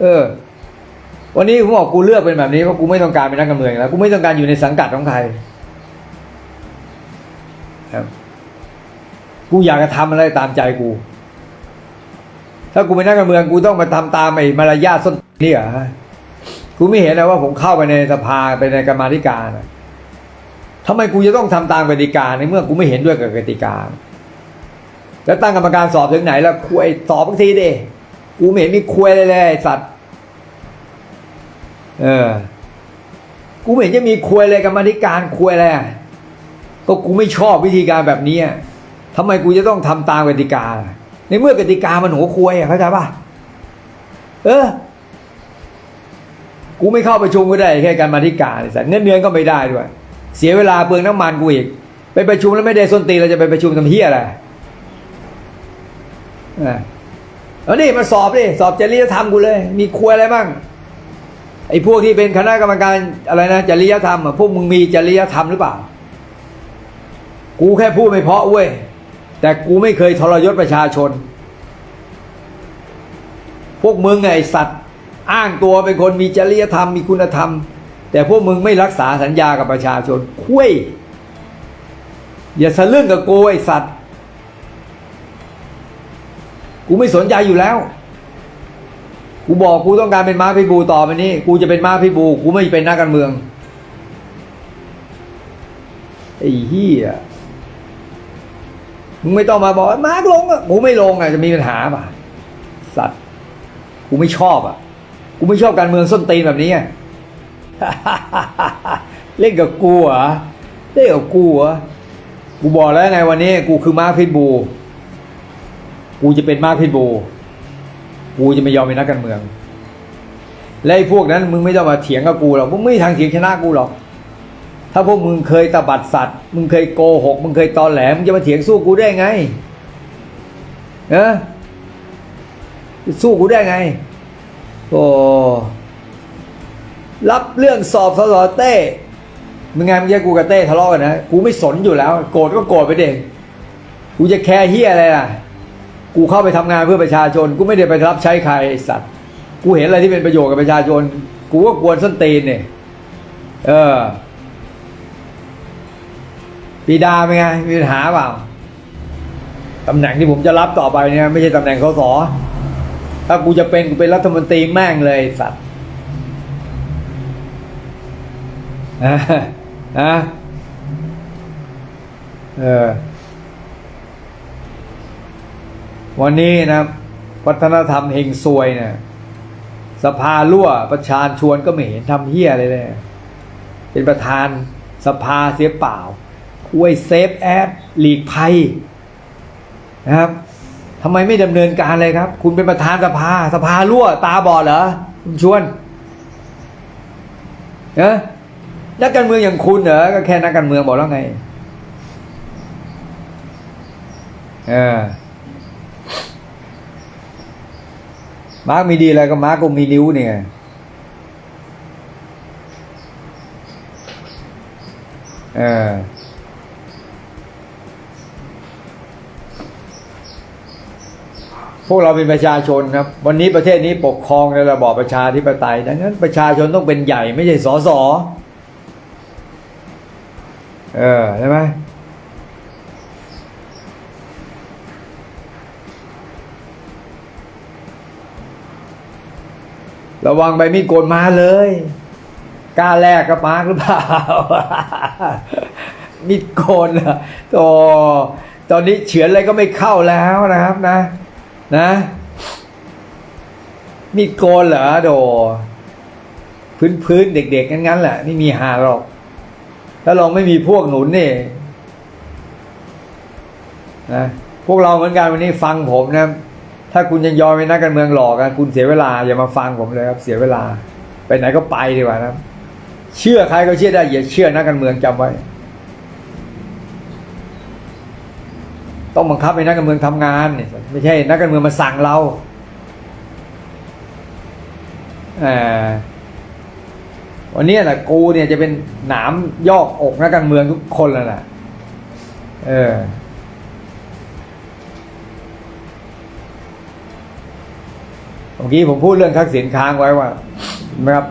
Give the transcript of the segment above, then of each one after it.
เออ วันนี้ผมบอกกูเลือกเป็นแบบนี้เพราะกูไม่ต้องการเป็นนักการเมืองแล้วกูไม่ต้องการอยู่ในสังกัดของใครกูอยากจะทำอะไรตามใจกู ถ้ากูเป็นนักการเมืองกูต้องมาทำตามไอ้มารยาทส้นนี่เหรอกูไม่เห็นนะว่าผมเข้าไปในสภาไปในกรรมาธิการอะทำไมกูจะต้องทำตามกติกาในเมื่อกูไม่เห็นด้วยกับกติกา แล้วตั้งกรรมการสอบถึงไหน แล้วคุยสอบบางทีเดิ กูไม่เห็นมีคุยเลยเลยไอ้สัตว์ เออ กูไม่เห็นจะมีคุยอะไรกรรมธิการคุยอะไรก็กูไม่ชอบวิธีการแบบนี้อะทำไมกูจะต้องทำตามกติกา ในเมื่อกติกามันหัวคุยอะเข้าใจป่ะ เออ กูไม่เข้าประชุมก็ได้แค่การมาธิการสัตว์เงินเดือนก็ไม่ได้ด้วย เสียเวลาเปลืองน้ำมันกูอีก ไปประชุมแล้วไม่ได้ส้นตีเราจะไปประชุมทำเฮียอะไรอะ เอานี่มาสอบดิสอบจริยธรรมกูเลย มีครัวอะไรบ้างไอ้พวกที่เป็นคณะกรรมการอะไรนะจริยธรรมอะพวกมึงมีจริยธรรมหรือเปล่า กูแค่พูดไม่เพราะเว้ยแต่กูไม่เคยทรยศประชาชน พวกมึงไงไอ้สัตว์ อ้างตัวเป็นคนมีจริยธรรมมีคุณธรรม แต่พวกมึงไม่รักษาสัญญากับประชาชน คุยอย่าสะลึ่งกับกูไอ้สัตว์ กูไม่สนใจอยู่แล้ว กูบอกกูต้องการเป็นม้าพิบูต่อไปนี้ กูจะเป็นม้าพิบู กูไม่เป็นนักการเมืองไอ้เหี้ยมึงไม่ต้องมาบอกว่ามาร์กลงอะกูไม่ลงอะจะมีปัญหาป่ะ สัตว์กูไม่ชอบอะ กูไม่ชอบการเมืองส้นตีนแบบนี้เล่นกับกูเหรอเล่นกับกูเหรอกูบอกแล้วไงวันนี้ กูคือม้าพิษบู กูจะเป็นม้าพิษบูกูจะไม่ยอมเป็นนักการเมือง และไอ้พวกนั้นมึงไม่ต้องมาเถียงกับกูหรอกมึงไม่ทางเถียงชนะกูหรอก ถ้าพวกมึงเคยตบัดสัตว์ มึงเคยโกหก มึงเคยตอแหลมึงจะมาเถียงสู้กูได้ไงเนะสู้กูได้ไง โอ้รับเรื่องสอบสสเต้มึงไงมึงแยกกูกับเต้ทะเลาะกันนะ กูไม่สนอยู่แล้ว โกรธก็โกรธไปเด็กกูจะแคร์เฮียอะไรล่ะ กูเข้าไปทำงานเพื่อประชาชน กูไม่ได้ไปรับใช้ใครไอ้สัตว์กูเห็นอะไรที่เป็นประโยชน์กับประชาชน กูก็กวนส้นตีนเนี่ยเออปีดาเป็นไงมีปัญหาเปล่าตำแหน่งที่ผมจะรับต่อไปเนี่ยไม่ใช่ตำแหน่งสสถ้ากูจะเป็นกูเป็นรัฐมนตรีแม่งเลยสัตว์อะอะเออ วันนี้นะวัฒนธรรมเฮงซวยเนี่ยสภารั่วประชาชวนก็ไม่เห็นทำเฮียอะไรเลย เป็นประธานสภาเสียเปล่าคุยเซฟแอดหลีกภัยนะครับทำไมไม่ดำเนินการเลยครับ คุณเป็นประธานสภา สภารั่วตาบอดเหรอคุณชวนเนะนักการเมืองอย่างคุณเหรอก็แค่นักการเมืองบอกแล้วไง เออ มาร์กมีดีอะไรก็มาร์กก็มีนิ้วเนี่ยเออพวกเราเป็นประชาชนครับ วันนี้ประเทศนี้ปกครองในระบอบประชาธิปไตย ดังนั้นประชาชนต้องเป็นใหญ่ไม่ใช่สอสอเออใช่ไหม ระวังใบมีดโกนมาเลยกล้าแลกกับมาร์กหรือเปล่า มีดโกนเหรอตตอนนี้เฉือนอะไรก็ไม่เข้าแล้วนะครับนะ นะ มีดโกนเหรอโด พื้นพื้นเด็กๆงั้นๆแหละไม่มีหาหรอก ถ้าเราไม่มีพวกหนุนนี่นะพวกเราเหมือนกันวันนี้ฟังผมนะ ถ้าคุณยังยอมเป็นนักการเมืองหลอกกันคุณเสียเวลาอย่ามาฟังผมเลยครับเสียเวลา ไปไหนก็ไปดีกว่านะเชื่อใครก็เชื่อได้อย่าเชื่อนักการเมืองจำไว้ ต้องบังคับให้นักการเมืองทำงานนี่ไม่ใช่นักการเมืองมาสั่งเราอ่อวันนี้แหละกูเนี่ยจะเป็นหนามยอกอกนักการเมืองทุกคนแล้วนะเออ เมื่อกี้ผมพูดเรื่องทักษิณค้างไว้ว่านะครับ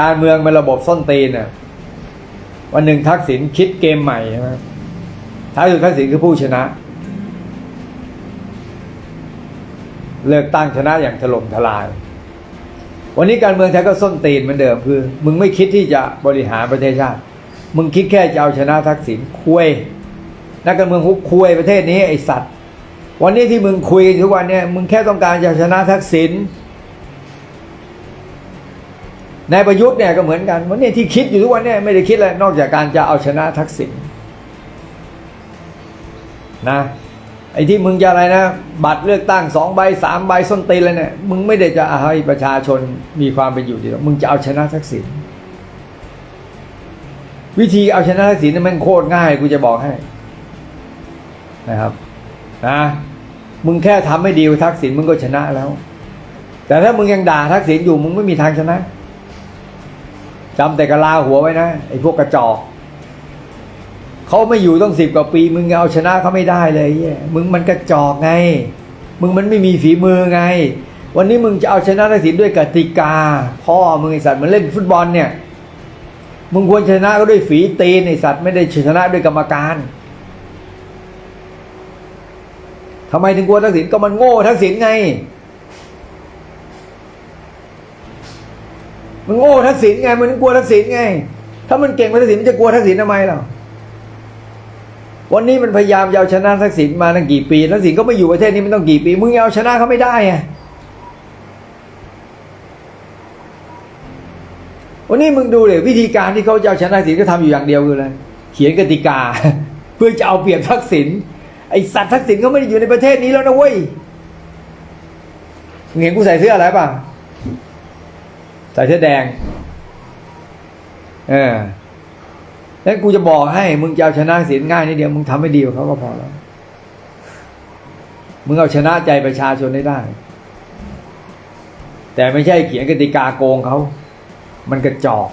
การเมืองเป็นระบบส้นตีนน่ะวันหนึ่งทักษิณคิดเกมใหม่ใช่ไหมท้ายสุดทักษิณคือผู้ชนะ เลือกตั้งชนะอย่างถล่มทลาย วันนี้การเมืองไทยก็ส้นตีนเหมือนเดิมคือ มึงไม่คิดที่จะบริหารประเทศชาติ มึงคิดแค่จะเอาชนะทักษิณคุยนักการเมืองฮุกคุยประเทศนี้ไอสัตว์ วันนี้ที่มึงคุยกันทุกวันเนี่ยมึงแค่ต้องการจะชนะทักษิณนายประยุทธ์เนี่ยก็เหมือนกัน วันนี้ที่คิดอยู่ทุกวันเนี่ยไม่ได้คิดอะไรนอกจากการจะเอาชนะทักษิณนะไอ้ที่มึงจะอะไรนะ บัตรเลือกตั้งสองใบสามใบส้นตีนเลยเนี่ยมึงไม่ได้จะเอาให้ประชาชนมีความเป็นอยู่ดีหรอกมึงจะเอาชนะทักษิณวิธีเอาชนะทักษิณนี่มันโคตรง่ายกูจะบอกให้นะครับ นะมึงแค่ทำให้ดีกับทักษิณมึงก็ชนะแล้ว แต่ถ้ามึงยังด่าทักษิณอยู่มึงไม่มีทางชนะจำแต่กะลาหัวไว้นะไอ้พวกกระจอกเขาไม่อยู่ต้องสิบกว่าปี มึงเอาชนะเขาไม่ได้เลยเหี้ยมึงมันกระจอกไง มึงมันไม่มีฝีมือไง วันนี้มึงจะเอาชนะทักษิณด้วยกติกา พ่อมึงไอสัตว์มันเล่นฟุตบอลเนี่ย มึงควรชนะก็ด้วยฝีตีนไอสัตว์ไม่ได้ชนะด้วยกรรมการ ทำไมถึงกลัวทักษิณก็มันโง่ทักษิณไง มันโง่ทักษิณไง มันถึงกลัวทักษิณไง ถ้ามันเก่งกว่าทักษิณมันจะกลัวทักษิณทำไมล่ะวันนี้มันพยายามเอาชนะทักษิณมาตั้งกี่ปีทักษิณก็ไม่อยู่ประเทศนี้มันต้องกี่ปี มึงเอาชนะเขาไม่ได้ไงวันนี้มึงดูเลยวิธีการที่เขาจะเอาชนะทักษิณก็ทำอยู่อย่างเดียวคืออะไรเขียนกติกา เพื่อจะเอาเปรียบทักษิณ ไอสัตว์ทักษิณเขาไม่ได้อยู่ในประเทศนี้แล้วนะเว้ยเห็นกูใส่เสื้ออะไรป่ะใส่เสื้อแดง เออแล้วกูจะบอกให้ มึงจะเอาชนะทักษิณง่ายนิดเดียวมึงทำให้ดีกว่าเขาก็พอแล้ว มึงเอาชนะใจประชาชนได้ได้ แต่ไม่ใช่เขียนกติกาโกงเขา มันกระจอก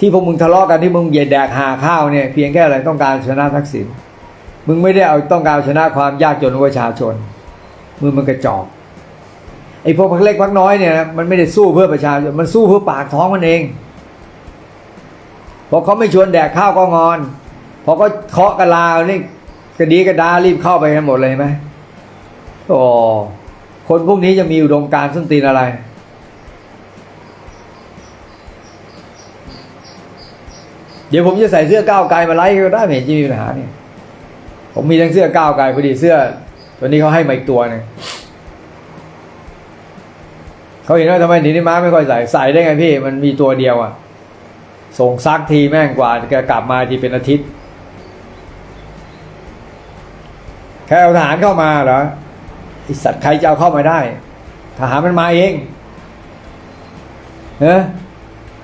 ที่พวกมึงทะเลาะกันที่มึงเหยียดแดกหาข้าวเนี่ยเพียงแค่อะไรต้องการชนะทักษิณมึงไม่ได้เอาต้องการชนะความยากจนของประชาชนมึงมันกระจอกไอ้พวกพักเล็กพักน้อยเนี่ยมันไม่ได้สู้เพื่อประชาชนมันสู้เพื่อปากท้องมันเองพอเขาไม่ชวนแดกข้าวก็งอนพอก็เคาะกะลานี่กระดีกระดารีบเข้าไปกันหมดเลยไหมโอ้คนพวกนี้จะมีอุดมการณ์ส้นตีนอะไร เดี๋ยวผมจะใส่เสื้อก้าวไกลมาไล่ก็ได้ไม่เห็นจะมีปัญหาเนี่ยผมมีทั้งเสื้อก้าวไกลพอดีเสื้อ ตัวนี้เขาให้มาอีกตัวหนึงเขาเห็นว่าทำไมทีนี้ม้าไม่ค่อยใส่ใส่ได้ไงพี่ มันมีตัวเดียวอะ ส่งซักทีแม่งกว่าจะกลับมาทีเป็นอาทิตย์ แค่เอาทหารเข้ามาเหรอไอสัตว์ใครจะเอาเข้ามาได้ ทหารมันมาเองเนอะ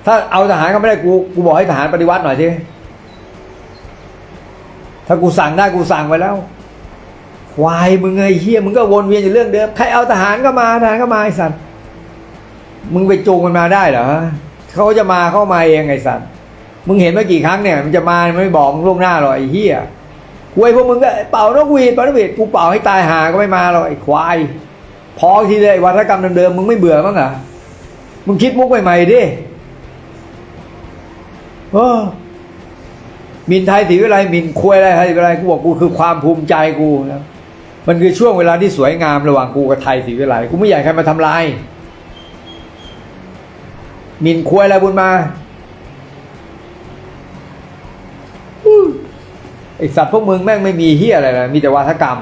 ถ้าเอาทหารเข้าไม่ได้กูกูบอกให้ทหารปฏิวัติหน่อยสิถ้ากูสั่งได้กูสั่งไปแล้วควายมึงไอ้เฮียมึงก็วนเวียนอยู่เรื่องเดิมใครเอาทหารก็มาทหารก็มาไอ้สัตว์มึงไปจูงมันมาได้เหรอเขาจะมาเข้ามาเองไอ้สัตว์มึงเห็นมากี่ครั้งเนี่ย มันจะมาไม่บอกล่วงหน้าหรอกไอ้เฮียกูไอ้พวกมึงก็เป่านกหวีดเป่านกหวีดกูเป่าให้ตายหาก็ไม่มาหรอกไอ้ควายพอทีเลยวัฒกรรมเดิมๆมึงไม่เบื่อมั้งเหรอมึงคิดมุกใหม่ๆดิ เออมินไทยศรีวิไลมินควยอะไรไทยศรีวิไลกูบอกกูคือความภูมิใจกูนะมันคือช่วงเวลาที่สวยงามระหว่างกูกับไทยศรีวิไลกูไม่อยากใครมาทำลายมินควยอะไรบุญมาไอสัตว์พวกมึงแม่งไม่มีเฮียอะไรนะมีแต่วาทกรรม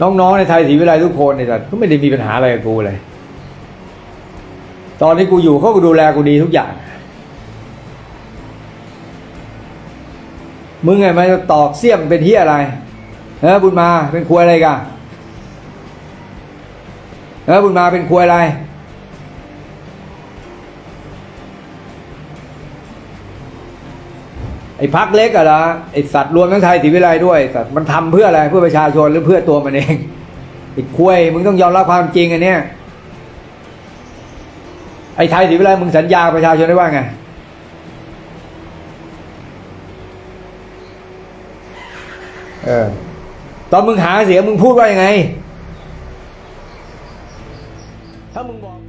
น้องๆในไทยศรีวิไลทุกคนเนี่ยสัตว์ก็ไม่ได้มีปัญหาอะไรกับกูเลย ตอนที่กูอยู่เขาก็ดูแลกูดีทุกอย่าง มึงไงมาตอกเสี้ยมเป็นเฮียอะไรเออบุญมาเป็นควยอะไรกันเออบุญมาเป็นควยอะไร ไอ้พักเล็กอะนะไอ้สัตว์รวมทั้งไทยศรีวิไลด้วยสัตว์มันทำเพื่ออะไรเพื่อประชาชนหรือเพื่อตัวมันเองไอ้คุยมึงต้องยอมรับความจริงอันเนี้ยไอ้ไทยศรีวิไลมึงสัญญาประชาชนได้ว่าไงเออตอนมึงหาเสียงมึงพูดว่ายังไง ถ้ามึงบอก